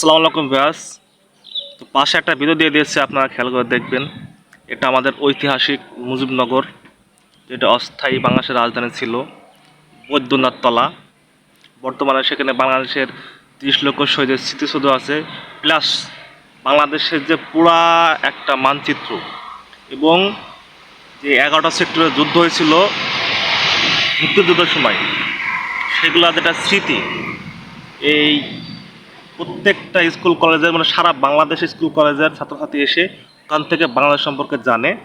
আসসালামু আলাইকুম ব্যাস তো পাশে একটা ভিডিও দিয়ে দিয়েছে, আপনারা খেয়াল করে দেখবেন। এটা আমাদের ঐতিহাসিক মুজিবনগর, যেটা অস্থায়ী বাংলাদেশের রাজধানী ছিল বৈদ্যনাথ তলা বর্তমানে সেখানে বাংলাদেশের তিরিশ লক্ষ শহীদের স্মৃতিসৌধ আছে, প্লাস বাংলাদেশের যে পুরা একটা মানচিত্র এবং যে এগারোটা সেক্টরে যুদ্ধ হয়েছিল, মুক্তিযুদ্ধের সময়, সেগুলো যেটা স্মৃতি, এই প্রত্যেকটা স্কুল, কলেজের মানে সারা বাংলাদেশ স্কুল, কলেজের ছাত্রছাত্রী এসে ওখান থেকে বাংলাদেশ সম্পর্কে জানে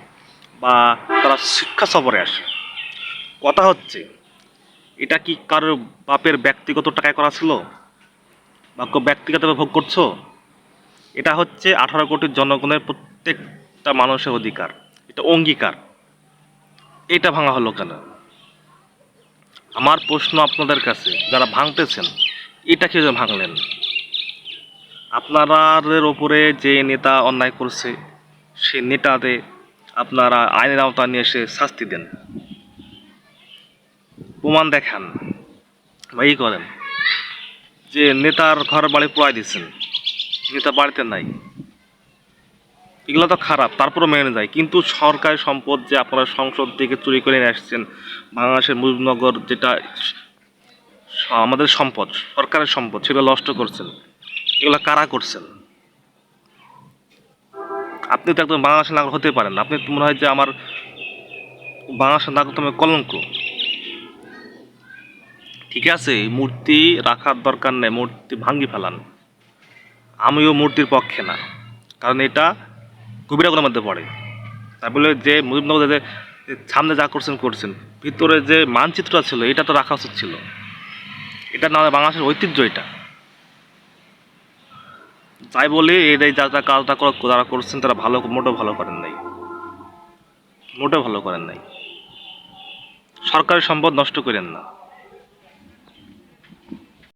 বা তারা শিক্ষা সফরে আসে। কথা হচ্ছে, এটা কি কারোর বাপের ব্যক্তিগত টাকায় করা ছিল? বা কেউ ব্যক্তিগতভাবে ভোগ করছ? এটা হচ্ছে আঠারো কোটি জনগণের প্রত্যেকটা মানুষের অধিকার। এটা অঙ্গীকার। এটা ভাঙা হলো কেন? আমার প্রশ্ন আপনাদের কাছে, যারা ভাঙতেছেন, এটা কি ভাঙলেন? আপনাদের ওপরে যে নেতা অন্যায় করছে সেই নেতাতে আপনারা আইনের আওতা নিয়ে এসে শাস্তি দেন। প্রমাণ দেখান বা করেন যে নেতার ঘর বাড়ি পোড়াই দিচ্ছেন নেতা বাড়িতে নাই। এগুলো তো খারাপ, তারপরও মেনে যায় কিন্তু সরকারি সম্পদ যে আপনারা সংসদ থেকে চুরি করে নিয়ে আসছেন, বাংলাদেশের মুজিবনগর যেটা, আমাদের সম্পদ, সরকারের সম্পদ সেগুলো নষ্ট করছেন। এগুলো কারা করছেন আপনি তো একদম বাংলাদেশের নাগরিক হতে পারেন আপনি তো মনে হয় যে আমার বাংলাদেশের নাগরিক তুমি কলঙ্ক ঠিক আছে মূর্তি রাখার দরকার নেই মূর্তি ভাঙ্গি ফেলান আমিও মূর্তির পক্ষে না কারণ এটা কবিরাগুলোর মধ্যে পড়ে তাই বলে যে মুজিবনগর যে সামনে যা করছেন করছেন ভিতরে যে মানচিত্রটা ছিল এটা তো রাখা উচিত ছিল এটা না বাংলাদেশের ঐতিহ্য এটা তাই বলে এদের যারা যা যা কাজটা তারা যারা করছেন, তারা ভালো, মোটেও ভালো করেন নাই। মোটেও ভালো করেন নাই। সরকারি সম্পদ নষ্ট করেন না।